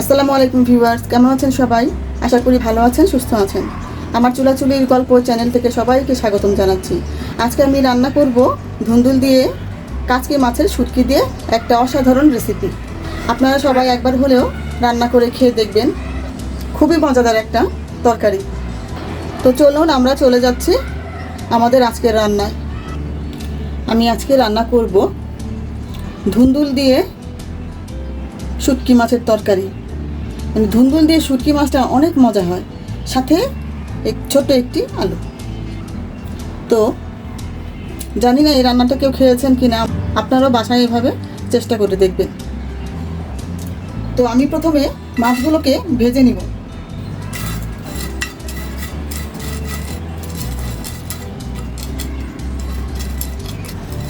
আসসালামু আলাইকুম ভিউয়ার্স, কেমন আছেন সবাই? আশা করি ভালো আছেন, সুস্থ আছেন। আমার চুলাচুলির গল্প চ্যানেল থেকে সবাইকে স্বাগতম জানাচ্ছি। আজকে আমি রান্না করব ধুন্দুল দিয়ে কাচকি মাছের শুটকি দিয়ে একটা অসাধারণ রেসিপি আপনারা সবাই একবার হলেও রান্না করে খেয়ে দেখবেন। খুবই মজাদার একটা তরকারি। তো চলুন আমরা চলে যাচ্ছি আমাদের আজকের রান্নায়। আমি আজকে রান্না করব ধুন্দুল দিয়ে শুটকি মাছের তরকারি। মানে ধুন্দুল দিয়ে শুটকি মাছটা অনেক মজা হয়। সাথে এক ছোট্ট একটি আলু। তো জানি না এই রান্নাটা কেউ খেয়েছেন কি না আপনারাও বাসায় এভাবে চেষ্টা করে দেখবেন। তো আমি প্রথমে মাছগুলোকে ভেজে নিব।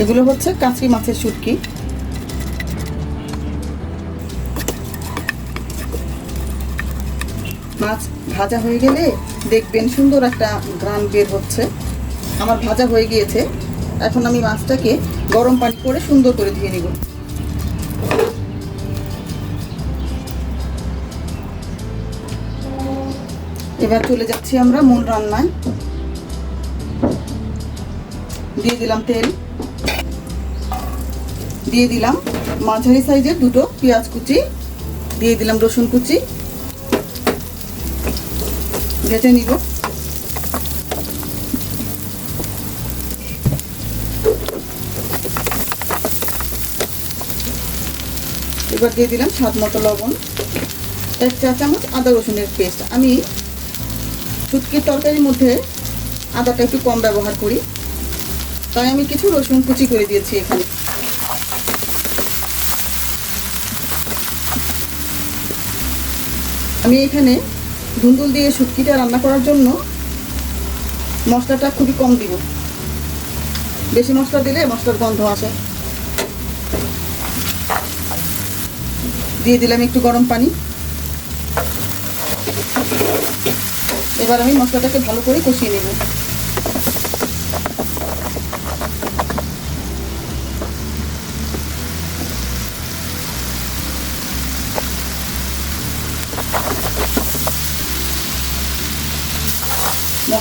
এগুলো হচ্ছে কাঁচকি মাছের শুটকি। মাছ ভাজা হয়ে গেলে দেখবেন সুন্দর একটা গ্রান বের হচ্ছে। আমার ভাজা হয়ে গিয়েছে। এখন আমি মাছটাকে গরম পানি করে সুন্দর করে ধুয়ে নিব। এবার চলে যাচ্ছি আমরা মূল রান্নায়। দিয়ে দিলাম তেল। দিয়ে দিলাম মাঝারি সাইজের দুটো পেঁয়াজ কুচি। দিয়ে দিলাম রসুন কুচি। ভেজে নিব। এবার দিয়ে দিলাম স্বাদ মতো লবণ। এক চা চামচ আদা রসুনের পেস্ট। আমি শুটকির তরকারির মধ্যে আদাটা একটু কম ব্যবহার করি। তাই আমি কিছু রসুন কুচি করে দিয়েছি এখানে। আমি এখানে ধুন্দুল দিয়ে শুটকিটা রান্না করার জন্য মশলাটা খুবই কম দিব। বেশি মশলা দিলে মশলার গন্ধ আসে। দিয়ে দিলাম একটু গরম পানি। এবার আমি মশলাটাকে ভালো করে কষিয়ে নেব।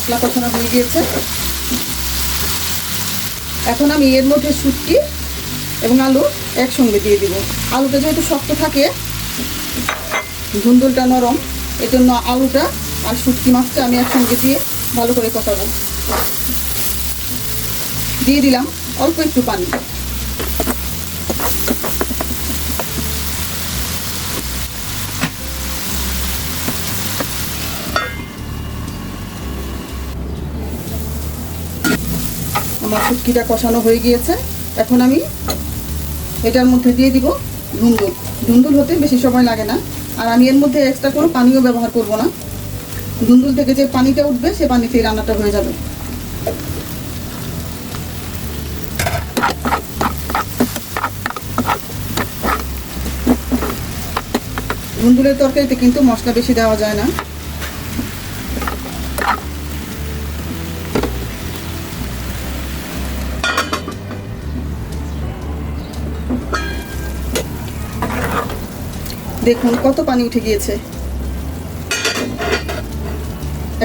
মশলা কষানো হয়ে গিয়েছে। এখন আমি এর মধ্যে শুটকি এবং আলু একসঙ্গে দিয়ে দিব। আলুটা যেহেতু শক্ত থাকে, ধুন্দুলটা নরম এই জন্য আলুটা আর শুটকি মাছটা আমি একসঙ্গে দিয়ে ভালো করে কষাবো। দিয়ে দিলাম অল্প একটু পানি। আমার শুটকিটা কষানো হয়ে গিয়েছে। এখন আমি এটার মধ্যে দিয়ে দিব ধুন্দুল। ধুন্দুল হতে বেশি সময় লাগে না। আর আমি এর মধ্যে এক্সট্রা কোনো পানিও ব্যবহার করব না। ধুন্দুল থেকে যে পানিটা উঠবে, সে পানিতেই রান্নাটা হয়ে যাবে। ধুন্দুলের তরকারিতে কিন্তু মশলা বেশি দেওয়া যায় না। দেখুন, কত পানি উঠে গিয়েছে।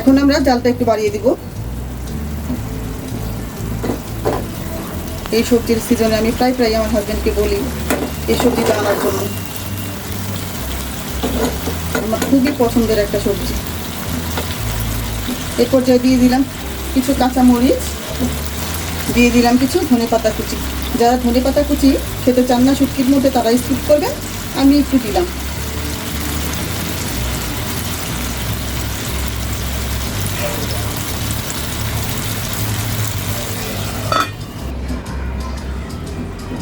এখন আমরা জালটা একটু বাড়িয়ে দিব। এই সবজির সিজনে আমি প্রায় প্রায় আমার হাজব্যান্ডকে বলি, এই সবজিটা আনার জন্য। আমার খুবই পছন্দের একটা সবজি। এ পর্যায়ে দিয়ে দিলাম কিছু কাঁচা মরিচ দিয়ে দিলাম কিছু ধনে পাতা কুচি। যারা ধনে পাতা কুচি খেতে চান না, শুটকির মধ্যে তারা স্কিপ করবেন, আমি একটু দিলাম।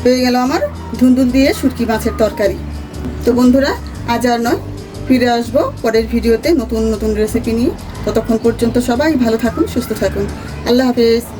হয়ে গেল আমার ধুন্দুল দিয়ে শুটকি মাছের তরকারি। তো বন্ধুরা, আজ আর নয়, ফিরে আসব পরের ভিডিওতে নতুন নতুন রেসিপি নিয়ে। ততক্ষণ পর্যন্ত সবাই ভালো থাকুন, সুস্থ থাকুন। আল্লাহ হাফেজ।